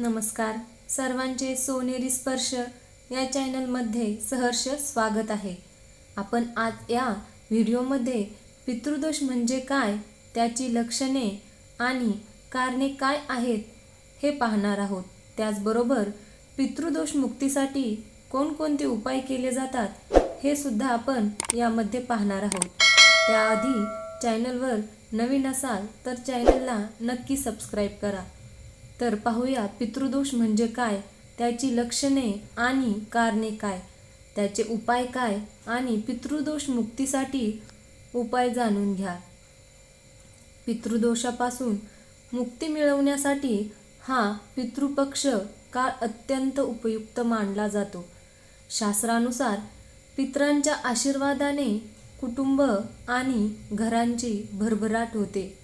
नमस्कार. सर्वांचे सोनेरी स्पर्श या चॅनलमध्ये सहर्ष स्वागत आहे. आपण आज या व्हिडिओमध्ये पितृदोष म्हणजे काय त्याची लक्षणे आणि कारणे काय आहेत हे पाहणार आहोत. त्याचबरोबर पितृदोष मुक्तीसाठी कोणकोणते उपाय केले जातात हे सुद्धा आपण यामध्ये पाहणार आहोत. त्याआधी चॅनलवर नवीन असाल तर चॅनलला नक्की सबस्क्राईब करा. तर पाहूया पितृदोष म्हणजे काय त्याची लक्षणे आणि कारणे काय त्याचे उपाय काय आणि पितृदोष मुक्तीसाठी उपाय जाणून घ्या. पितृदोषापासून मुक्ती मिळवण्यासाठी हा पितृपक्ष काळ अत्यंत उपयुक्त मानला जातो. शास्त्रानुसार पितरांच्या आशीर्वादाने कुटुंब आणि घरांची भरभराट होते.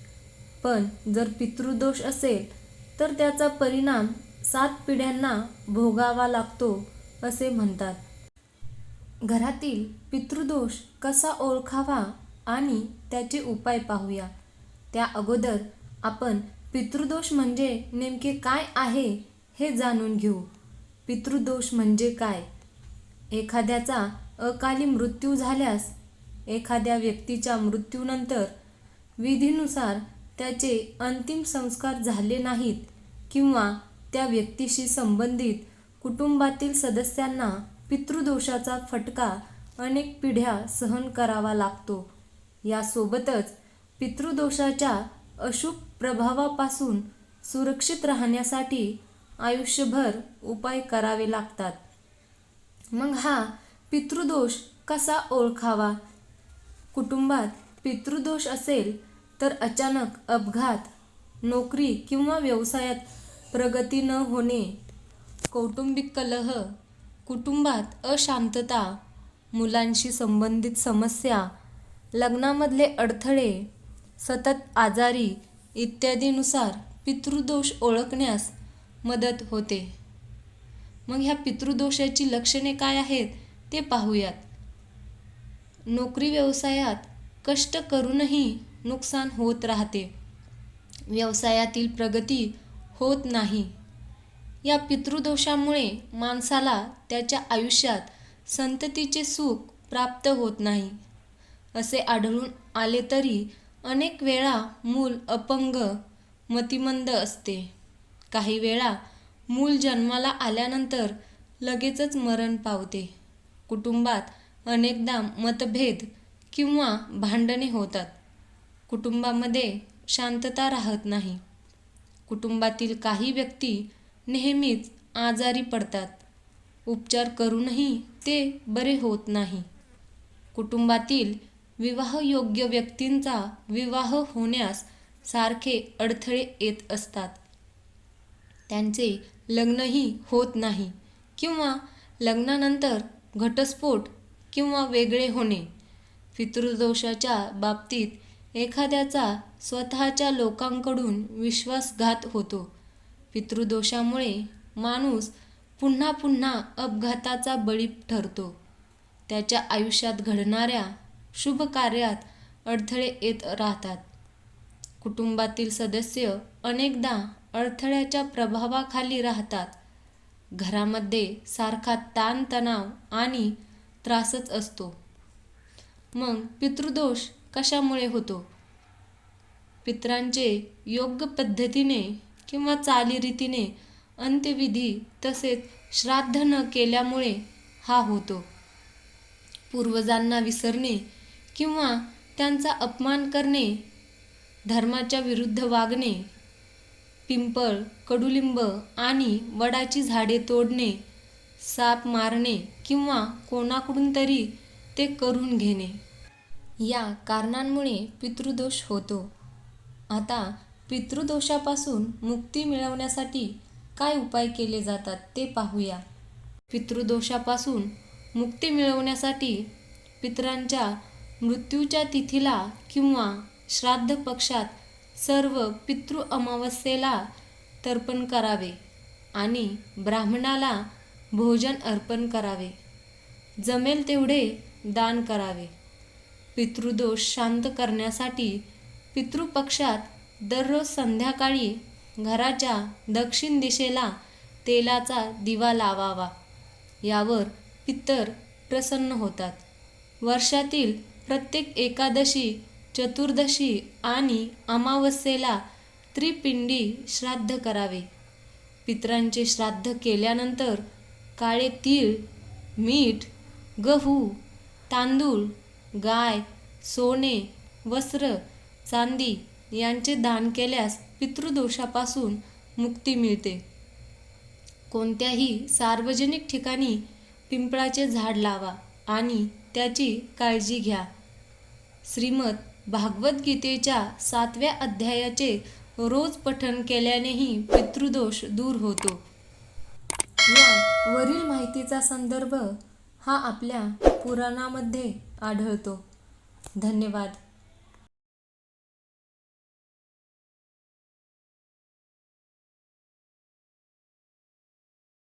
पण जर पितृदोष असेल तर त्याचा परिणाम सात पिढ्यांना भोगावा लागतो असे म्हणतात. घरातील पितृदोष कसा ओळखावा आणि त्याचे उपाय पाहूया. त्या अगोदर आपण पितृदोष म्हणजे नेमके काय आहे हे जाणून घेऊ. पितृदोष म्हणजे काय? एखाद्याचा अकाली मृत्यू झाल्यास एखाद्या व्यक्तीच्या मृत्यूनंतर विधीनुसार त्याचे अंतिम संस्कार झाले नाहीत किंवा त्या व्यक्तीशी संबंधित कुटुंबातील सदस्यांना पितृदोषाचा फटका अनेक पिढ्या सहन करावा लागतो. यासोबतच पितृदोषाच्या अशुभ प्रभावापासून सुरक्षित राहण्यासाठी आयुष्यभर उपाय करावे लागतात. मग हा पितृदोष कसा ओळखावा? कुटुंबात पितृदोष असेल तर अचानक अपघात नोकरी किंवा व्यवसायात प्रगती न होणे कौटुंबिक कलह कुटुंबात अशांतता मुलांशी संबंधित समस्या लग्नामधले अडथळे सतत आजारी इत्यादीनुसार पितृदोष ओळखण्यास मदत होते. मग ह्या पितृदोषाची लक्षणे काय आहेत ते पाहूयात. नोकरी व्यवसायात कष्ट करूनही नुकसान होत राहते. व्यवसायातील प्रगती होत नाही. या पितृदोषामुळे माणसाला त्याच्या आयुष्यात संततीचे सुख प्राप्त होत नाही. असे आढळून आले तरी अनेक वेळा मूल अपंग मतिमंद असते. काही वेळा मूल जन्माला आल्यानंतर लगेचच मरण पावते. कुटुंबात अनेकदा मतभेद किंवा भांडणे होतात. कुटुंबामध्ये शांतता राहत नाही. कुटुंबातील काही व्यक्ती नेहमीच आजारी पडतात. उपचार करूनही ते बरे होत नाही. कुटुंबातील विवाहयोग्य व्यक्तींचा विवाह होण्यास सारखे अडथळे येत असतात. त्यांचे लग्नही होत नाही किंवा लग्नानंतर घटस्फोट किंवा वेगळे होणे. पितृदोषाच्या बाबतीत एखाद्याचा स्वतःच्या लोकांकडून विश्वासघात होतो. पितृदोषामुळे माणूस पुन्हा पुन्हा अपघाताचा बळी ठरतो. त्याच्या आयुष्यात घडणाऱ्या शुभ कार्यात अडथळे येत राहतात. कुटुंबातील सदस्य अनेकदा अडथळ्याच्या प्रभावाखाली राहतात. घरामध्ये सारखा ताणतणाव आणि त्रासच असतो. मग पितृदोष कशामुळे होतो? पित्रांचे योग्य पद्धतीने किंवा चालीरीतीने अंत्यविधी तसेच श्राद्ध न केल्यामुळे हा होतो. पूर्वजांना विसरणे किंवा त्यांचा अपमान करणे धर्माच्या विरुद्ध वागणे पिंपळ कडुलिंब आणि वडाची झाडे तोडणे साप मारणे किंवा कोणाकडून तरी ते करून घेणे. या कारणांमुळे पितृदोष होतो. आता पितृदोषापासून मुक्ती मिळवण्यासाठी काय उपाय केले जातात ते पाहूया. पितृदोषापासून मुक्ती मिळवण्यासाठी पितरांच्या मृत्यूच्या तिथीला किंवा श्राद्ध पक्षात सर्व पितृ अमावस्येला तर्पण करावे आणि ब्राह्मणाला भोजन अर्पण करावे. जमेल तेवढे दान करावे. पितृदोष शांत करण्यासाठी पितृपक्षात दररोज संध्याकाळी घराच्या दक्षिण दिशेला तेलाचा दिवा लावावा. यावर पितर प्रसन्न होतात. वर्षातील प्रत्येक एकादशी चतुर्दशी आणि अमावस्येला त्रिपिंडी श्राद्ध करावे. पितरांचे श्राद्ध केल्यानंतर काळे तीळ मीठ गहू तांदूळ गाय सोने वस्त्र चांदी यांचे दान केल्यास पितृदोषापासून मुक्ती मिळते. कोणत्याही सार्वजनिक ठिकाणी पिंपळाचे झाड लावा आणि त्याची काळजी घ्या. श्रीमद भागवद्गीतेच्या सातव्या अध्यायाचे रोज पठन केल्यानेही पितृदोष दूर होतो. या वरील माहितीचा संदर्भ हा आपल्या पुराणामध्ये आढळतो. धन्यवाद.